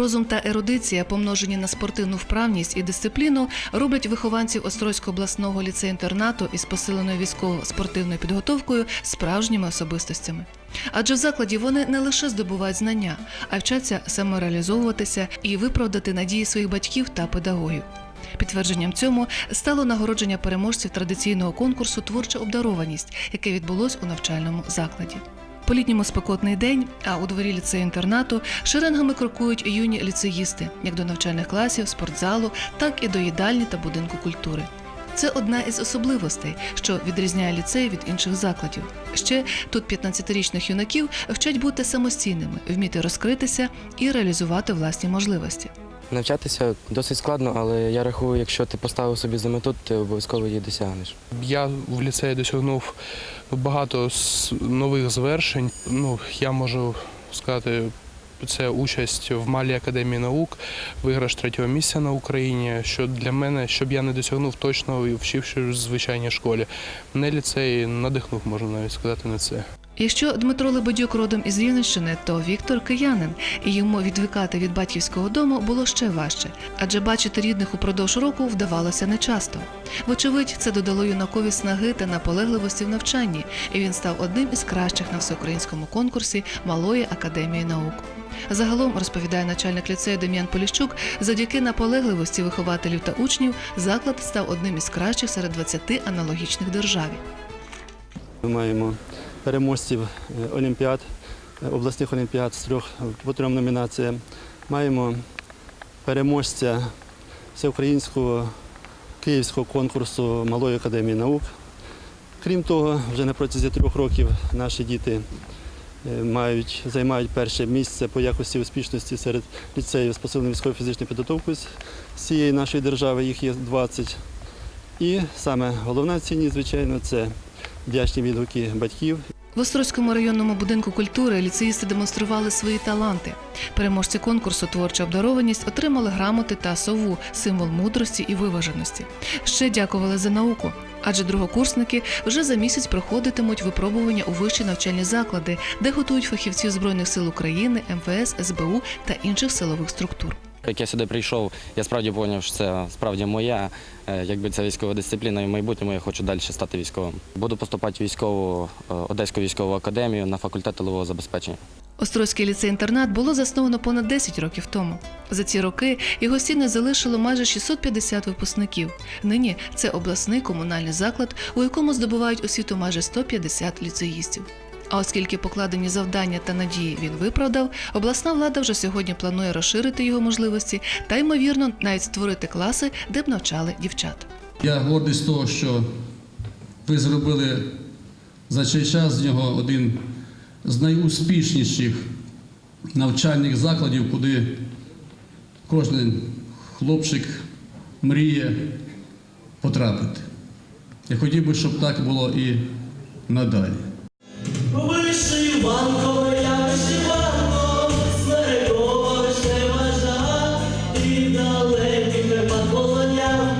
Розум та ерудиція, помножені на спортивну вправність і дисципліну, роблять вихованців Острозького обласного ліцею-інтернату із посиленою військово-спортивною підготовкою справжніми особистостями. Адже в закладі вони не лише здобувають знання, а вчаться самореалізовуватися і виправдати надії своїх батьків та педагогів. Підтвердженням цьому стало нагородження переможців традиційного конкурсу Творча обдарованість, яке відбулось у навчальному закладі. По літньому спекотний день, а у дворі ліцею інтернату шеренгами крокують юні ліцеїсти, як до навчальних класів, спортзалу, так і до їдальні та будинку культури. Це одна із особливостей, що відрізняє ліцей від інших закладів. Ще тут 15-річних юнаків вчать бути самостійними, вміти розкритися і реалізувати власні можливості. Навчатися досить складно, але я рахую, якщо ти поставив собі за мету, ти обов'язково її досягнеш. Я в ліцеї досягнув багато нових звершень. Ну, я можу сказати, це участь в Малій академії наук, виграш третього місця на Україні. Що для мене, щоб я не досягнув точно вчивши в звичайній школі. Мене ліцей надихнув, можна навіть сказати, на це. Якщо Дмитро Лебедюк родом із Рівненщини, то Віктор киянин, і йому відвикати від батьківського дому було ще важче, адже бачити рідних упродовж року вдавалося нечасто. Вочевидь, це додало юнакові снаги та наполегливості в навчанні, і він став одним із кращих на всеукраїнському конкурсі Малої академії наук. Загалом, розповідає начальник ліцею Дем'ян Поліщук, завдяки наполегливості вихователів та учнів заклад став одним із кращих серед 20 аналогічних державі. Ми маємо переможців е, олімпіад, е, обласних олімпіад з трьох е, по трьом номінаціям. Маємо переможця всеукраїнського київського конкурсу Малої академії наук. Крім того, вже на протязі трьох років наші діти мають, займають перше місце по якості успішності серед ліцеїв з посиленою військово-фізичною підготовкою з всієї нашої держави, їх є 20. І саме головна цінність, звичайно, це вдячні відгуки батьків В Острозькому районному будинку культури ліцеїсти демонстрували свої таланти. Переможці конкурсу Творча обдарованість отримали грамоти та сову, символ мудрості і виваженості. Ще дякували за науку. Адже другокурсники вже за місяць проходитимуть випробування у вищі навчальні заклади, де готують фахівців Збройних сил України, МВС, СБУ та інших силових структур. Як я сюди прийшов, я справді зрозумів, що це справді моя, е, якби це військова дисципліна, і в майбутньому я хочу далі стати військовим. Буду поступати в військову е, Одеську військову академію на факультет тилового забезпечення. Острозький ліцей-інтернат було засновано понад 10 років тому. За ці роки його стіни залишило майже 650 випускників. Нині це обласний комунальний заклад, у якому здобувають освіту майже 150 ліцеїстів. А оскільки покладені завдання та надії він виправдав, обласна влада вже сьогодні планує розширити його можливості та, ймовірно, навіть створити класи, де б навчали дівчат. Я гордий з того, що ви зробили за цей час з нього один з найуспішніших навчальних закладів, куди кожен хлопчик мріє потрапити. Я хотів би, щоб так було і надалі. Далекі нема колоня.